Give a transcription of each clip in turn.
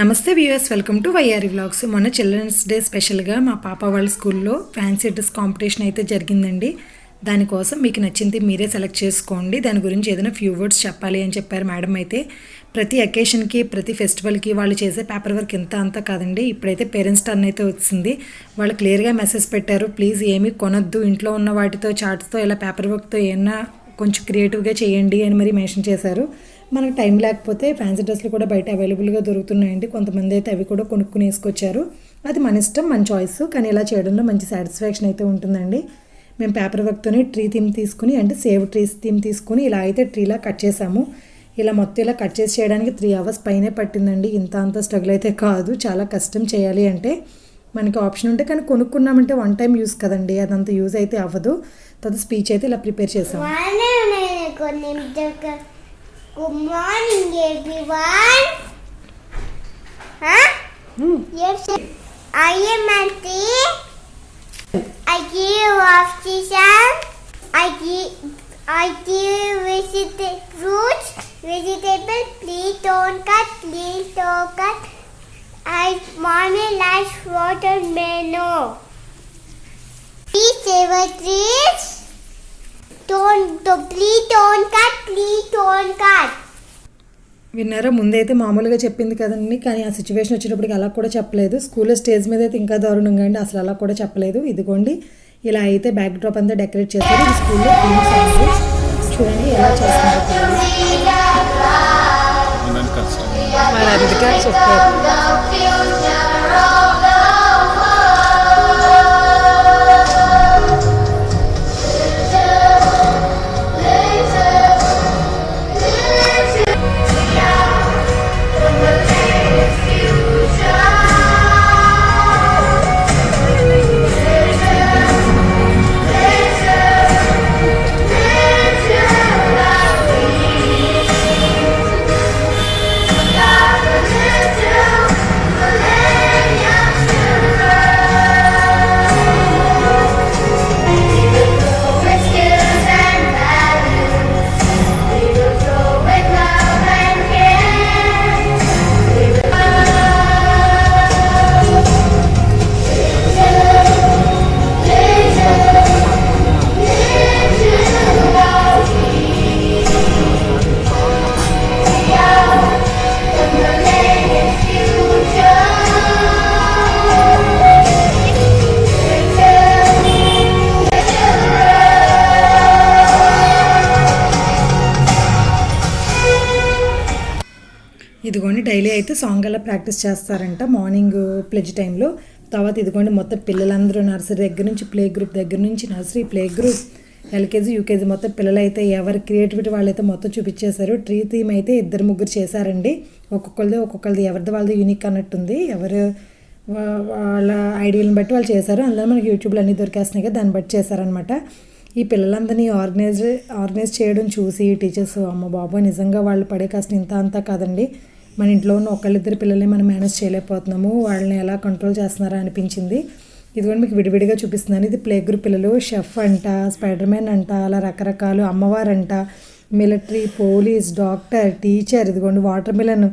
నమస్తే viewers welcome to YR vlogs. మొన్న children's day స్పెషల్గా మా పాప వాళ్ళ స్కూల్లో ఫ్యాన్సీ డ్రెస్ కాంపిటీషన్ అయితే జరిగిందండి. దానికోసం మీకు నచ్చింది మీరే సెలెక్ట్ చేసుకోండి. దాని గురించి ఏదైనా ఫ్యూ వర్డ్స్ చెప్పాలి అని చెప్పారు మేడం అయితే. ప్రతి అకేషన్కి ప్రతి ఫెస్టివల్కి వాళ్ళు చేసే పేపర్ వర్క్ ఎంత అంతా కాదండి. ఇప్పుడైతే పేరెంట్స్ టర్న్ అయితే వచ్చింది. వాళ్ళు క్లియర్గా మెసేజ్ పెట్టారు. ప్లీజ్ ఏమీ కొనొద్దు. ఇంట్లో ఉన్న వాటితో చార్ట్స్తో ఇలా పేపర్ వర్క్తో ఏమన్నా కొంచెం క్రియేటివ్గా చేయండి అని మరి మెన్షన్ చేశారు. మనకు టైం లేకపోతే ఫ్యాన్సీ డ్రెస్లు కూడా బయట అవైలబుల్గా దొరుకుతున్నాయండి. కొంతమంది అయితే అవి కూడా కొనుక్కుని వేసుకొచ్చారు. అది మన ఇష్టం మన చాయిస్. కానీ ఇలా చేయడంలో మంచి సాటిస్ఫాక్షన్ అయితే ఉంటుందండి. మేము పేపర్ వర్క్తోనే ట్రీ థీమ్ తీసుకుని అంటే సేవ్ ట్రీస్ థీమ్ తీసుకుని ఇలా అయితే ట్రీలా కట్ చేసాము. ఇలా మొత్తం ఇలా కట్ చేసి చేయడానికి త్రీ అవర్స్ పైనే పట్టిందండి. ఇంత అంత స్ట్రగుల్ అయితే కాదు. చాలా కష్టం చేయాలి అంటే మనకి ఆప్షన్ ఉంటే కానీ కొనుక్కున్నామంటే వన్ టైం యూస్ కదండి. అదంత యూజ్ అయితే అవ్వదు. తర్వాత స్పీచ్ అయితే ఇలా ప్రిపేర్ చేసాము Good morning, everyone. Huh? Hmm. Yes. I am Auntie. I give oxygen. I give. I give vegetable fruits, vegetable. Please don't cut. Please don't cut. I mommy likes watermelon. Please save a trees. Don't, don't, please don't cut, please don't cut. విన్నారా? ముందైతే మామూలుగా చెప్పింది కదండి కానీ ఆ situation వచ్చేటప్పటికి అలా కూడా చెప్పలేదు. స్కూల్లో స్టేజ్ మీద అయితే ఇంకా దారుణంగా అండి అసలు అలా కూడా చెప్పలేదు. ఇదిగోండి ఇలా అయితే బ్యాక్ డ్రాప్ అంతా డెకరేట్ చేశారు. ఇది స్కూల్లో చూడండి ఎలా చేస్తున్నారు. మరి అందుకే చెప్పారు. ఇదిగోండి డైలీ అయితే సాంగ్ అలా ప్రాక్టీస్ చేస్తారంట. మార్నింగ్ ప్లెజ్ టైంలో తర్వాత ఇదిగోండి మొత్తం పిల్లలందరూ నర్సరీ దగ్గర నుంచి ప్లే గ్రూప్ దగ్గర నుంచి nursery play group LKG UKG మొత్తం పిల్లలైతే ఎవరి క్రియేటివిటీ వాళ్ళైతే మొత్తం చూపించేశారు. ట్రీ థీమ్ అయితే ఇద్దరు ముగ్గురు చేశారండి. ఒక్కొక్కరిది ఒక్కొక్కరిది ఎవరిది వాళ్ళది యూనిక్ అన్నట్టుంది. ఎవరు వా- వాళ్ళ ఐడియాలను బట్టి వాళ్ళు చేశారు. అందులో మనకి యూట్యూబ్లో అన్నీ దొరికేస్తున్నాయి కదా దాన్ని బట్టి చేశారనమాట ఈ పిల్లలందరినీ ఆర్గనైజ్ ఆర్గనైజ్ చేయడం చూసి టీచర్స్ అమ్మ బాబు నిజంగా వాళ్ళు పడే కష్టం ఇంత అంతా కాదండి. మన ఇంట్లో ఉన్న ఒకళ్ళిద్దరు పిల్లల్ని మనం మేనేజ్ చేయలేకపోతున్నాము. వాళ్ళని ఎలా కంట్రోల్ చేస్తున్నారా అనిపించింది. ఇదిగోండి మీకు విడివిడిగా చూపిస్తున్నాను. ఇది ప్లే గ్రూప్ పిల్లలు. షెఫ్ అంట స్పైడర్ మ్యాన్ అంట అలా రకరకాలు. అమ్మవారంట మిలిటరీ పోలీస్ డాక్టర్ టీచర్ ఇదిగోండి వాటర్ మిలన్.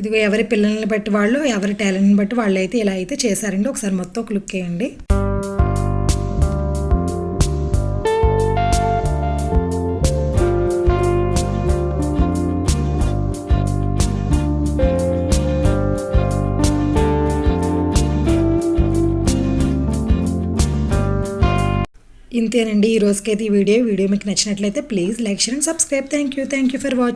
ఇదిగో ఎవరి పిల్లల్ని బట్టి వాళ్ళు ఎవరి టాలెంట్ని బట్టి వాళ్ళు అయితే ఇలా అయితే చేశారండి. ఒకసారి మొత్తం ఒక లుక్ వేయండి. ఇంతేనండి. ఈ రోజుకైతే ఈ వీడియో వీడియో మీకు నచ్చినట్లయితే please like share and subscribe. Thank you thank you for watching